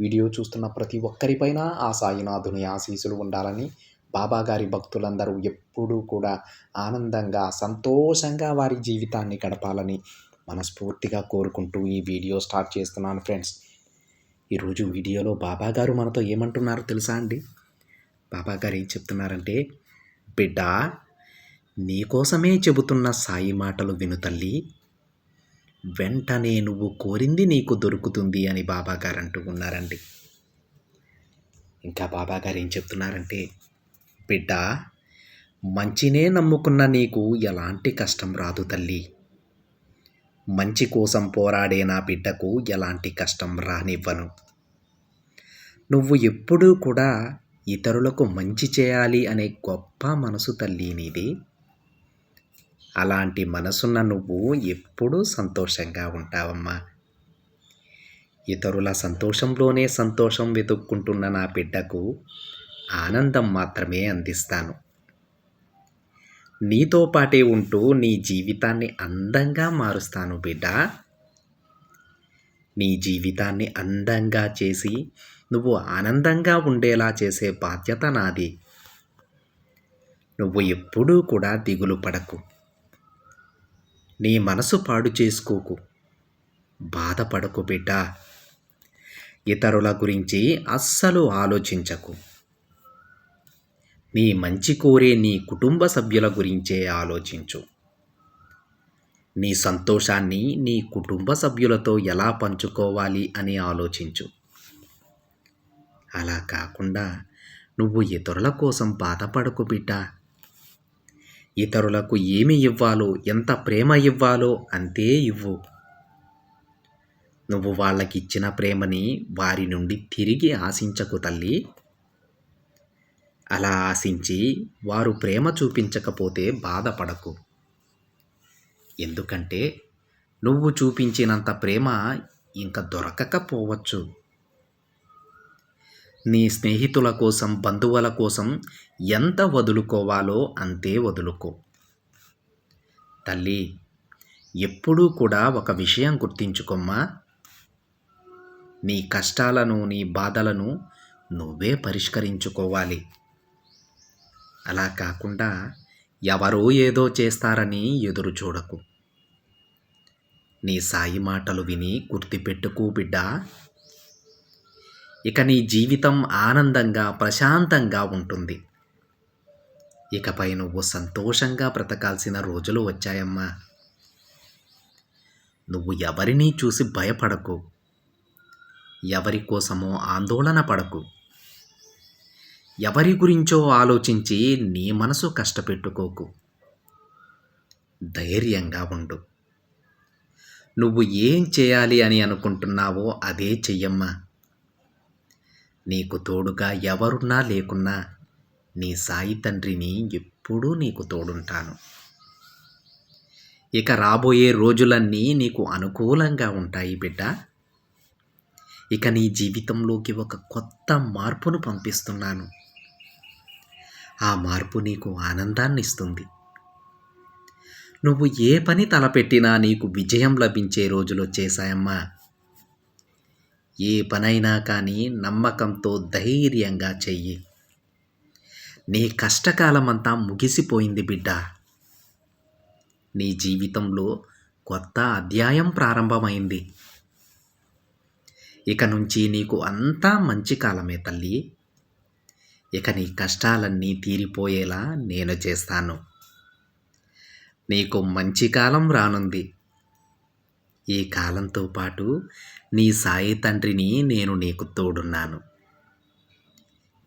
Video చూస్తున్న ప్రతి ఒక్కరిపైన ఆ సాయినాథుని ఆశీసులు ఉండాలని బాబాగారి భక్తులందరూ ఎప్పుడూ కూడా ఆనందంగా సంతోషంగా వారి జీవితాన్ని గడపాలని మనస్ఫూర్తిగా కోరుకుంటూ ఈ వీడియో స్టార్ట్ చేస్తున్నాను ఫ్రెండ్స్. ఈరోజు వీడియోలో బాబాగారు మనతో ఏమంటున్నారో తెలుసా అండి? బాబాగారు ఏం చెప్తున్నారంటే బిడ్డ నీకోసమే చెబుతున్న సాయి మాటలు విను తల్లి. వెంటనే నువ్వు కోరింది నీకు దొరుకుతుంది అని బాబాగారు అంటూ ఉన్నారండి ఇంకా బాబాగారు ఏం చెప్తున్నారంటే బిడ్డ మంచినే నమ్ముకున్న నీకు ఎలాంటి కష్టం రాదు తల్లి. మంచి కోసం పోరాడే నా బిడ్డకు ఎలాంటి కష్టం రానివ్వను. నువ్వు ఎప్పుడూ కూడా ఇతరులకు మంచి చేయాలి అనే గొప్ప మనసు తల్లి నీది. అలాంటి మనసున్న నువ్వు ఎప్పుడూ సంతోషంగా ఉంటావమ్మా. ఇతరుల సంతోషంలోనే సంతోషం వెతుక్కుంటున్న నా బిడ్డకు ఆనందం మాత్రమే అందిస్తాను. నీతో పాటే ఉంటూ నీ జీవితాన్ని అందంగా మారుస్తాను బిడ్డ. నీ జీవితాన్ని అందంగా చేసి నువ్వు ఆనందంగా ఉండేలా చేసే బాధ్యత నాది. నువ్వు ఎప్పుడూ కూడా దిగులు పడకు. నీ మనసు పాడు చేసుకోకు. బాధపడకు బిడ్డ. ఇతరుల గురించి అస్సలు ఆలోచించకు. నీ మంచి కోరే నీ కుటుంబ సభ్యుల గురించే ఆలోచించు. నీ సంతోషాన్ని నీ కుటుంబ సభ్యులతో ఎలా పంచుకోవాలి అని ఆలోచించు. అలా కాకుండా నువ్వు ఇతరుల కోసం బాధపడకు బిడ్డ. ఇతరులకు ఏమి ఇవ్వాలో ఎంత ప్రేమ ఇవ్వాలో అంతే ఇవ్వు. నువ్వు వాళ్ళకి ఇచ్చిన ప్రేమని వారి నుండి తిరిగి ఆశించకు తల్లి. అలా ఆశించి వారు ప్రేమ చూపించకపోతే బాధపడకు. ఎందుకంటే నువ్వు చూపించినంత ప్రేమ ఇంకా దొరకకపోవచ్చు. నీ స్నేహితుల కోసం బంధువుల కోసం ఎంత వదులుకోవాలో అంతే వదులుకో. తల్లి ఎప్పుడూ కూడా ఒక విషయం గుర్తించుకోమ్మా. నీ కష్టాలను నీ బాధలను నువ్వే పరిష్కరించుకోవాలి. అలా కాకుండా ఎవరో ఏదో చేస్తారని ఎదురు చూడకు. నీ సాయి మాటలు విని గుర్తుపెట్టుకో బిడ్డా. ఇక నీ జీవితం ఆనందంగా ప్రశాంతంగా ఉంటుంది. ఇకపై నువ్వు సంతోషంగా బ్రతకాల్సిన రోజులు వచ్చాయమ్మా. నువ్వు ఎవరినీ చూసి భయపడకు. ఎవరి కోసమో ఆందోళన పడకు. ఎవరి గురించో ఆలోచించి నీ మనసు కష్టపెట్టుకోకు. ధైర్యంగా ఉండు. నువ్వు ఏం చేయాలి అని అనుకుంటున్నావో అదే చెయ్యమ్మా. నీకు తోడుగా ఎవరున్నా లేకున్నా నీ సాయి తండ్రిని ఎప్పుడూ నీకు తోడుంటాను. ఇక రాబోయే రోజులన్నీ నీకు అనుకూలంగా ఉంటాయి బిడ్డ. ఇక నీ జీవితంలోకి ఒక కొత్త మార్పును పంపిస్తున్నాను. ఆ మార్పు నీకు ఆనందాన్ని ఇస్తుంది. నువ్వు ఏ పని తలపెట్టినా నీకు విజయం లభించే రోజులు వచ్చేసాయమ్మా ఏ పనైనా కానీ నమ్మకంతో ధైర్యంగా చెయ్యి. నీ కష్టకాలమంతా ముగిసిపోయింది బిడ్డ. నీ జీవితంలో కొత్త అధ్యాయం ప్రారంభమైంది. ఇక నుంచి నీకు అంతా మంచి కాలమే తల్లి. ఇక నీ కష్టాలన్నీ తీరిపోయేలా నేను చేస్తాను. నీకు మంచి కాలం రానుంది. ఈ కాలంతో పాటు నీ సాయి తండ్రిని నేను నీకు తోడున్నాను.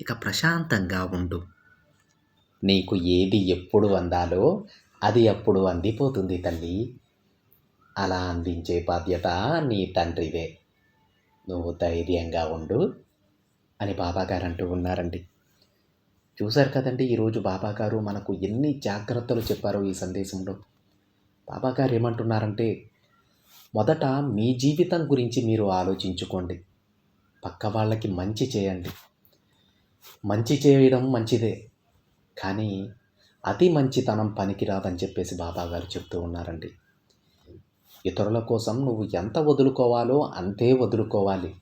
ఇక ప్రశాంతంగా ఉండు. నీకు ఏది ఎప్పుడు అందాలో అది అప్పుడు అందిపోతుంది తల్లి. అలా అందించే బాధ్యత నీ తండ్రిదే. నువ్వు ధైర్యంగా ఉండు అని బాబాగారు అంటూ ఉన్నారండి. చూశారు కదండి ఈరోజు బాబాగారు మనకు ఎన్ని జాగ్రత్తలు చెప్పారో ఈ సందేశంలో. బాబాగారు ఏమంటున్నారంటే మొదట మీ జీవితం గురించి మీరు ఆలోచించుకోండి. పక్క వాళ్ళకి మంచి చేయండి. మంచి చేయడం మంచిదే. కానీ అతి మంచితనం పనికిరాదని చెప్పేసి బాబాగారు చెప్తూ ఉన్నారండి. ఇతరుల కోసం నువ్వు ఎంత వదులుకోవాలో అంతే వదులుకోవాలి.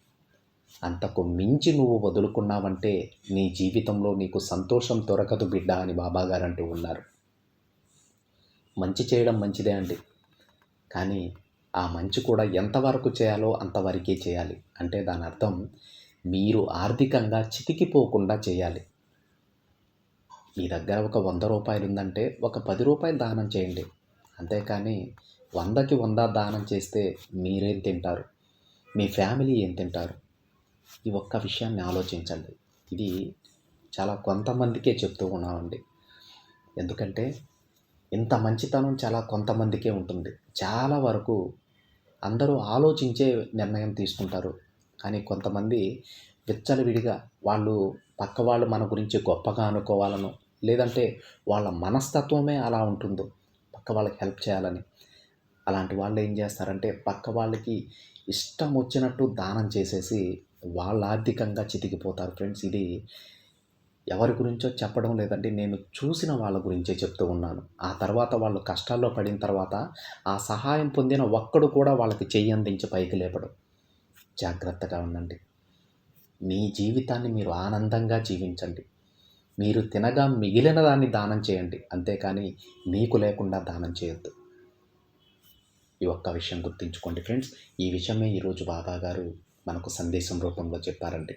అంతకు మించి నువ్వు వదులుకున్నావంటే నీ జీవితంలో నీకు సంతోషం దొరకదు బిడ్డ అని బాబాగారు అంటూ ఉన్నారు. మంచి చేయడం మంచిదే అండి. కానీ ఆ మంచి కూడా ఎంతవరకు చేయాలో అంతవరకే చేయాలి. అంటే దాని అర్థం మీరు ఆర్థికంగా చితికిపోకుండా చేయాలి. మీ దగ్గర ఒక వంద రూపాయలు ఉందంటే ఒక పది రూపాయలు దానం చేయండి. అంతేకాని వందకి వంద దానం చేస్తే మీరేం తింటారు? మీ ఫ్యామిలీ ఏం తింటారు? ఈ ఒక్క విషయాన్ని ఆలోచించండి. ఇది చాలా కొంతమందికే చెప్తూ ఉన్నామండి. ఎందుకంటే ఇంత మంచితనం చాలా కొంతమందికే ఉంటుంది. చాలా వరకు అందరూ ఆలోచించే నిర్ణయం తీసుకుంటారు. కానీ కొంతమంది విచ్చలవిడిగా వాళ్ళు పక్క వాళ్ళు మన గురించి గొప్పగా అనుకోవాలను లేదంటే వాళ్ళ మనస్తత్వమే అలా ఉంటుందో పక్క వాళ్ళకి హెల్ప్ చేయాలని. అలాంటి వాళ్ళు ఏం చేస్తారంటే పక్క వాళ్ళకి ఇష్టం వచ్చినట్టు దానం చేసేసి వాళ్ళ ఆర్థికంగా చితికిపోతారు. ఫ్రెండ్స్ ఇది ఎవరి గురించో చెప్పడం లేదండి. నేను చూసిన వాళ్ళ గురించే చెప్తూ ఉన్నాను. ఆ తర్వాత వాళ్ళు కష్టాల్లో పడిన తర్వాత ఆ సహాయం పొందిన ఒక్కడు కూడా వాళ్ళకి చెయ్యి అందించి పైకి లేపడు. జాగ్రత్తగా ఉండండి. మీ జీవితాన్ని మీరు ఆనందంగా జీవించండి. మీరు తినగా మిగిలిన దాన్ని దానం చేయండి. అంతేకాని మీకు లేకుండా దానం చేయొద్దు. ఈ ఒక్క విషయం గుర్తుంచుకోండి ఫ్రెండ్స్. ఈ విషయమే ఈరోజు బాబా గారు మనకు సందేశం రూపంలో చెప్పారండి.